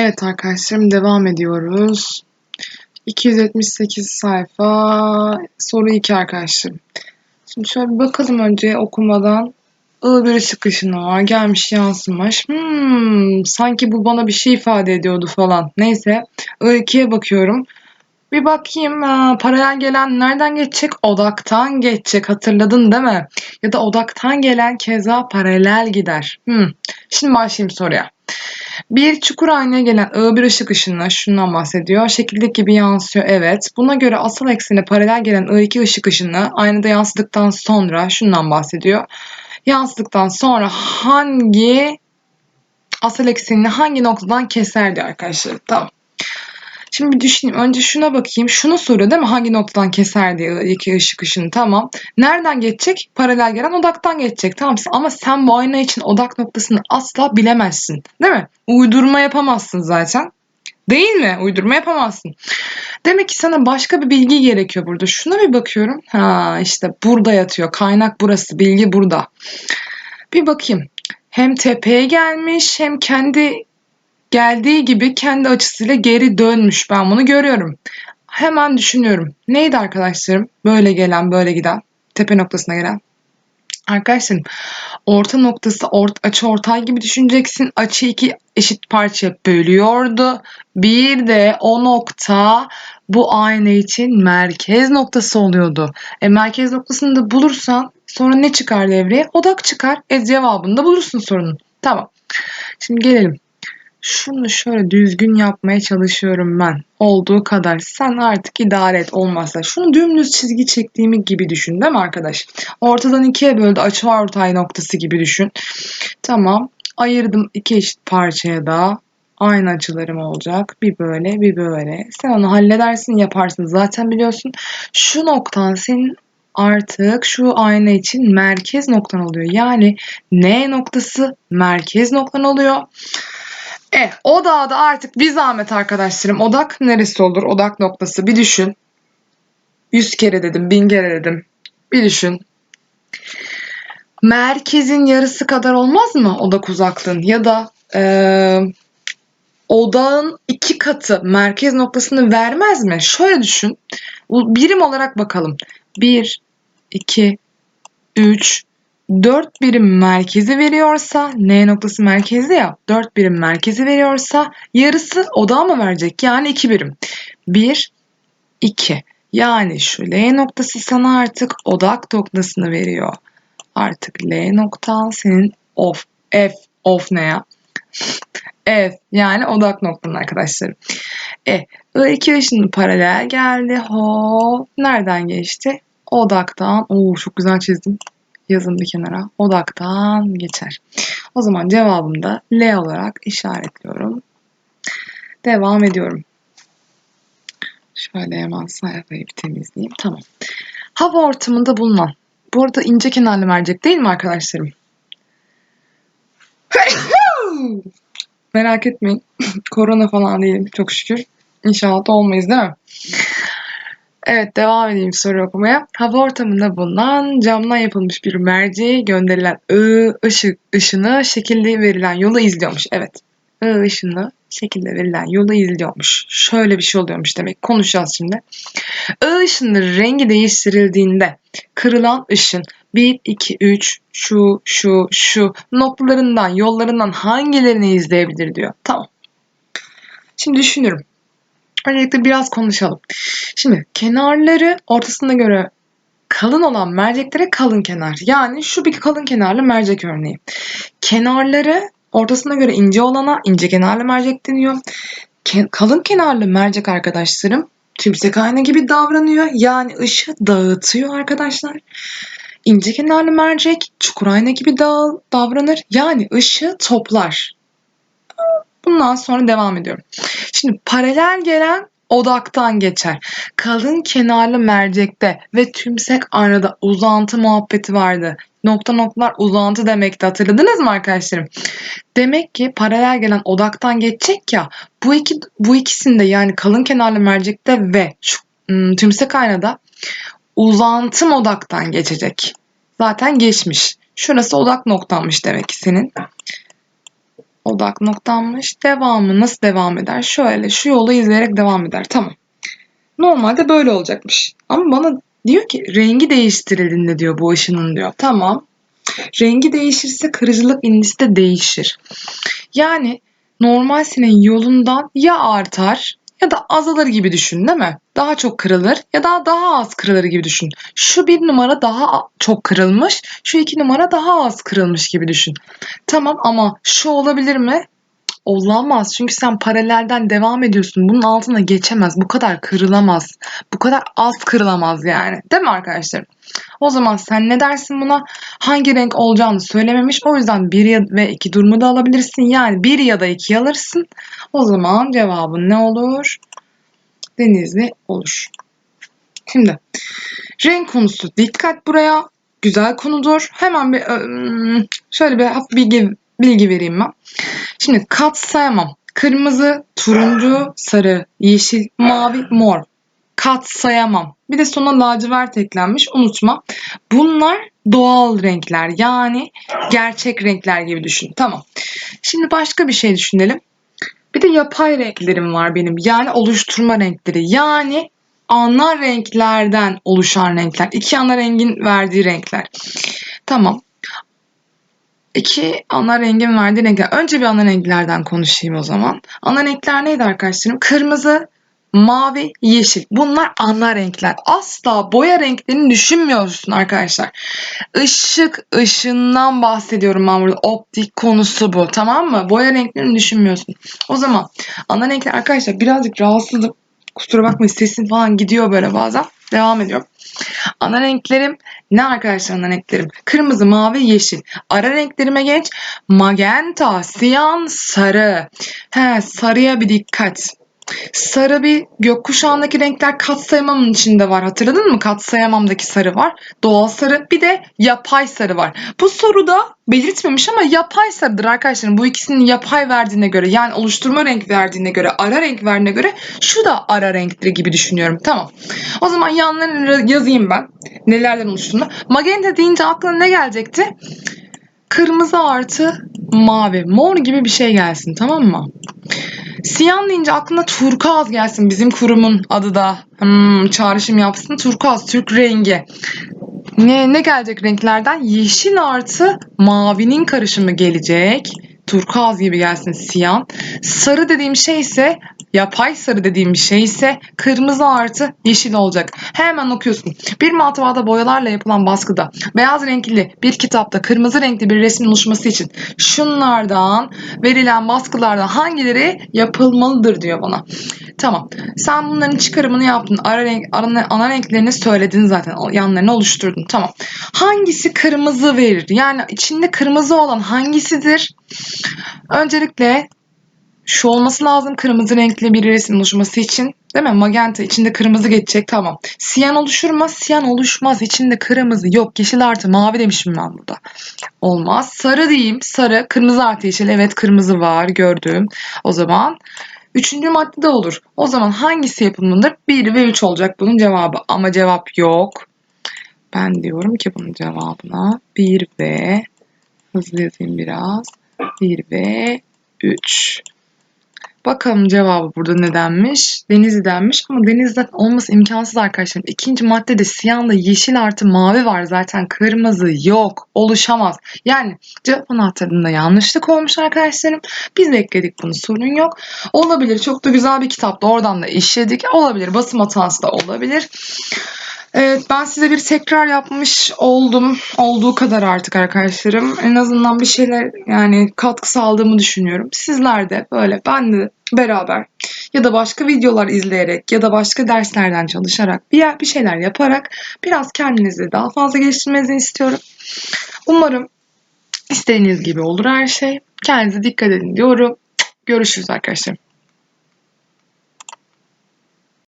Evet arkadaşlarım devam ediyoruz. 278 sayfa soru 2 arkadaşlarım. Şimdi şöyle bakalım önce okumadan. I bir ışık ışını var. Gelmiş yansımış. Hmm, sanki bu bana bir şey ifade ediyordu falan. Neyse. I2'ye bakıyorum. Bir bakayım ha, paralel gelen nereden geçecek? Odaktan geçecek hatırladın değil mi? Ya da odaktan gelen keza paralel gider. Hmm. Şimdi başlayayım soruya. Bir çukur aynaya gelen I1 ışık ışını şundan bahsediyor. Şekildeki gibi yansıyor evet. Buna göre asal eksene paralel gelen I2 ışık ışını aynada yansıdıktan sonra şundan bahsediyor. Yansıdıktan sonra hangi asal eksenini hangi noktadan keser diyor arkadaşlar. Tamam. Şimdi bir düşüneyim. Önce şuna bakayım. Şunu soruyor değil mi? Hangi noktadan keser diye iki ışık ışını. Tamam. Nereden geçecek? Paralel gelen odaktan geçecek. Tamam. Ama sen bu ayna için odak noktasını asla bilemezsin. Değil mi? Uydurma yapamazsın zaten. Değil mi? Uydurma yapamazsın. Demek ki sana başka bir bilgi gerekiyor burada. Şuna bir bakıyorum. Ha işte burada yatıyor. Kaynak burası. Bilgi burada. Bir bakayım. Hem tepeye gelmiş hem kendi geldiği gibi kendi açısıyla geri dönmüş. Ben bunu görüyorum. Hemen düşünüyorum. Neydi arkadaşlarım? Böyle gelen, böyle giden, tepe noktasına gelen. Arkadaşlarım orta noktası ort, açı ortay gibi düşüneceksin. Açı iki eşit parçaya bölüyordu. Bir de o nokta bu ayna için merkez noktası oluyordu. E merkez noktasını da bulursan sonra ne çıkar devreye? Odak çıkar. E cevabını da bulursun sorunun. Tamam. Şimdi gelelim şunu şöyle düzgün yapmaya çalışıyorum ben. Olduğu kadar. Sen artık idare et olmazsa. Şunu dümdüz çizgi çektiğimi gibi düşün değil mi arkadaş? Ortadan ikiye böldü açıvar ortay noktası gibi düşün. Tamam. Ayırdım iki eşit parçaya da. Aynı açılarım olacak. Bir böyle bir böyle. Sen onu halledersin yaparsın zaten biliyorsun. Şu noktan senin artık şu ayna için merkez noktan oluyor. Yani N noktası merkez noktan oluyor. E, odağı da artık bir zahmet arkadaşlarım. Odak neresi olur? Odak noktası. Bir düşün. Yüz kere dedim, bin kere dedim. Bir düşün. Merkezin yarısı kadar olmaz mı odak uzaklığın? Ya da e, odağın iki katı merkez noktasını vermez mi? Şöyle düşün. Birim olarak bakalım. 1, 2, 3, 4 birim merkezi veriyorsa N noktası merkezi ya 4 birim merkezi veriyorsa yarısı odağa mı verecek? Yani 2 birim. 1, 2. Yani şu L noktası sana artık odak noktasını veriyor. Artık L noktan senin of F of ne ya? F yani odak noktan arkadaşlarım. E, I2 ışını paralel geldi. Hop. Nereden geçti? Odaktan. Oo çok güzel çizdim yazın bir kenara odaktan geçer. O zaman cevabım da L olarak işaretliyorum. Devam ediyorum. Şöyle hemen sayfayı bir temizleyeyim. Tamam. Hava ortamında bulunan. Bu arada ince kenarlı mercek değil mi arkadaşlarım? Merak etmeyin. Korona falan değilim çok şükür. İnşallah da olmayız değil mi? Evet devam edeyim soru okumaya. Hava ortamında bulunan camdan yapılmış bir merceğe gönderilen I ışık ışını şekilde verilen yolu izliyormuş. Evet. I ışını şekilde verilen yolu izliyormuş. Şöyle bir şey oluyormuş demek. Konuşacağız şimdi. I ışının rengi değiştirildiğinde kırılan ışın 1, 2, 3 şu, şu, şu noktalarından, yollarından hangilerini izleyebilir diyor. Tamam. Şimdi düşünürüm. Öncelikle biraz konuşalım. Şimdi kenarları ortasına göre kalın olan merceklere kalın kenar. Yani şu bir kalın kenarlı mercek örneği. Kenarları ortasına göre ince olana ince kenarlı mercek deniyor. Ke- kalın kenarlı mercek arkadaşlarım tümsek ayna gibi davranıyor. Yani ışığı dağıtıyor arkadaşlar. İnce kenarlı mercek çukur ayna gibi dağ- davranır. Yani ışığı toplar. Bundan sonra devam ediyorum. Şimdi paralel gelen odaktan geçer. Kalın kenarlı mercekte ve tümsek arada uzantı muhabbeti vardı. Nokta noktalar uzantı demekti hatırladınız mı arkadaşlarım? Demek ki paralel gelen odaktan geçecek ya bu iki bu ikisinde yani kalın kenarlı mercekte ve şu, ım, tümsek aynada uzantım odaktan geçecek. Zaten geçmiş. Şurası odak noktanmış demek ki senin. Odak noktammış. Devamı nasıl devam eder? Şöyle şu yolu izleyerek devam eder. Tamam. Normalde böyle olacakmış. Ama bana diyor ki rengi değiştirildiğinde diyor bu ışının diyor. Tamam. Rengi değişirse kırıcılık indisi de değişir. Yani normal sineğin yolundan ya artar ya da azalır gibi düşün değil mi? Daha çok kırılır ya da daha az kırılır gibi düşün. Şu bir numara daha çok kırılmış, şu iki numara daha az kırılmış gibi düşün. Tamam ama şu olabilir mi? Olamaz. Çünkü sen paralelden devam ediyorsun. Bunun altına geçemez. Bu kadar kırılamaz. Bu kadar az kırılamaz yani. Değil mi arkadaşlar? O zaman sen ne dersin buna? Hangi renk olacağını söylememiş. O yüzden 1 ve 2 durumu da alabilirsin. Yani 1 ya da 2 alırsın. O zaman cevabın ne olur? Denizli olur. Şimdi renk konusu dikkat buraya. Güzel konudur. Hemen bir şöyle bir bilgi, bilgi vereyim ben. Şimdi katsayamam. Kırmızı, turuncu, sarı, yeşil, mavi, mor. Katsayamam. Bir de sona lacivert eklenmiş. Unutma. Bunlar doğal renkler. Yani gerçek renkler gibi düşün. Tamam. Şimdi başka bir şey düşünelim. Bir de yapay renklerim var benim. Yani oluşturma renkleri. Yani ana renklerden oluşan renkler. İki ana rengin verdiği renkler. Tamam. İki ana rengin verdiği renkler. Önce bir ana renklerden konuşayım o zaman. Ana renkler neydi arkadaşlarım? Kırmızı, mavi, yeşil. Bunlar ana renkler. Asla boya renklerini düşünmüyorsun arkadaşlar. Işık, ışından bahsediyorum ben burada. Optik konusu bu. Tamam mı? Boya renklerini düşünmüyorsun. O zaman ana renkler arkadaşlar birazcık rahatsızım. Kusura bakmayın sesim falan gidiyor böyle bazen. Devam ediyorum. Ana renklerim ne arkadaşlar ana renklerim? Kırmızı, mavi, yeşil. Ara renklerime geç. Magenta, siyan, sarı. He, sarıya bir dikkat. Sarı bir gökkuşağındaki renkler katsayamamın içinde var. Hatırladın mı? Katsayamamdaki sarı var. Doğal sarı bir de yapay sarı var. Bu soruda belirtmemiş ama yapay sarıdır arkadaşlarım. Bu ikisinin yapay verdiğine göre yani oluşturma renk verdiğine göre ara renk verdiğine göre şu da ara renkleri gibi düşünüyorum. Tamam. O zaman yanlarını yazayım ben. Nelerden oluştuğunu. Magenta deyince aklına ne gelecekti? Kırmızı artı mavi. Mor gibi bir şey gelsin tamam mı? Siyan deyince aklına turkuaz gelsin. Bizim kurumun adı da hmm, çağrışım yapsın. Turkuaz, Türk rengi. Ne, ne gelecek renklerden? Yeşil artı mavinin karışımı gelecek. Turkuaz gibi gelsin siyan. Sarı dediğim şey ise yapay sarı dediğim bir şey ise kırmızı artı yeşil olacak. Hemen okuyorsun. Bir matbaada boyalarla yapılan baskıda beyaz renkli bir kitapta kırmızı renkli bir resmin oluşması için şunlardan verilen baskılardan hangileri yapılmalıdır diyor bana. Tamam. Sen bunların çıkarımını yaptın. Ara renk, ana, ana renklerini söyledin zaten. Yanlarını oluşturdun. Tamam. Hangisi kırmızı verir? Yani içinde kırmızı olan hangisidir? Öncelikle şu olması lazım kırmızı renkli bir resim oluşması için. Değil mi? Magenta içinde kırmızı geçecek tamam. Siyan oluşur mu? Siyan oluşmaz. İçinde kırmızı yok. Yeşil artı mavi demişim ben burada. Olmaz. Sarı diyeyim. Sarı. Kırmızı artı yeşil. Evet kırmızı var gördüm. O zaman üçüncü madde de olur. O zaman hangisi yapılmalıdır? 1 ve 3 olacak bunun cevabı. Ama cevap yok. Ben diyorum ki bunun cevabına 1 ve hızlı yazayım biraz. 1 ve 3. Bakalım cevabı burada nedenmiş? Denizli denmiş ama denizde olması imkansız arkadaşlar. İkinci maddede siyahla yeşil artı mavi var zaten kırmızı yok oluşamaz. Yani cevap anahtarında yanlışlık olmuş arkadaşlarım. Biz bekledik bunu sorun yok. Olabilir çok da güzel bir kitaptı oradan da işledik. Olabilir basım hatası da olabilir. Evet ben size bir tekrar yapmış oldum. Olduğu kadar artık arkadaşlarım. En azından bir şeyler yani katkı sağladığımı düşünüyorum. Sizler de böyle ben de beraber ya da başka videolar izleyerek ya da başka derslerden çalışarak bir, bir şeyler yaparak biraz kendinizi daha fazla geliştirmenizi istiyorum. Umarım istediğiniz gibi olur her şey. Kendinize dikkat edin diyorum. Görüşürüz arkadaşlar.